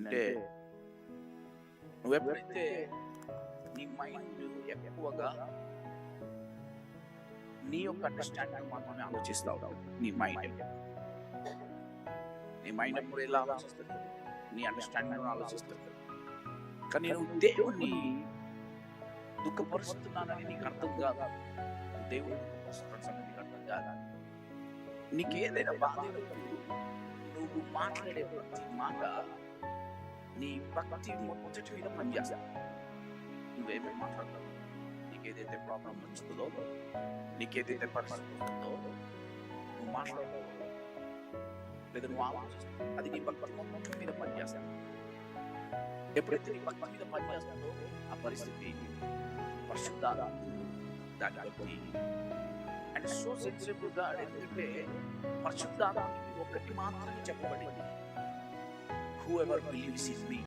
అంటే నువ్వెప్పుడైతే నీ మైండ్ ఎక్కువగా నీ యొక్క అండర్స్టాండింగ్ మాత్రమే ఆలోచిస్తావు నీ మైండ్ నీ. మైండ్ ఎప్పుడు ఎలా ఆలోచిస్తుంది నీ అండర్స్టాండింగ్ ఆలోచిస్తుంది కానీ నువ్వు దేవుణ్ణి దుఃఖపరుస్తున్నానని నీకు అర్థం కాదు. నువ్వు దేవుని దుఃఖపరుస్తున్న సంగతి నీకు అర్థం కాదు. నీకు ఏదైనా బాధ నువ్వు మాట్లాడే ప్రతి మాట నీ భక్తి మొదటి మీద పనిచేస్తా నువ్వేమేమి మాట్లాడతావు నీకేదైతే ప్రాబ్లం వచ్చిందో నీకేదైతే పరిస్థితి ఉందో నువ్వు మాట్లాడతావు లేదా నువ్వు ఆలోచిస్తావు అది నీ భక్తి మొత్తం మీద పనిచేస్తాను ఎప్పుడైతే నీ భక్తి మీద పనిచేస్తాడో ఆ పరిస్థితి పరిశుద్ధాలు దాన్ని అండ్ సో సెన్సిటివ్గా ఎందుకంటే పరిశుద్ధ ఒకటి మాత్రమే చెప్పబడింది whoever believes in me.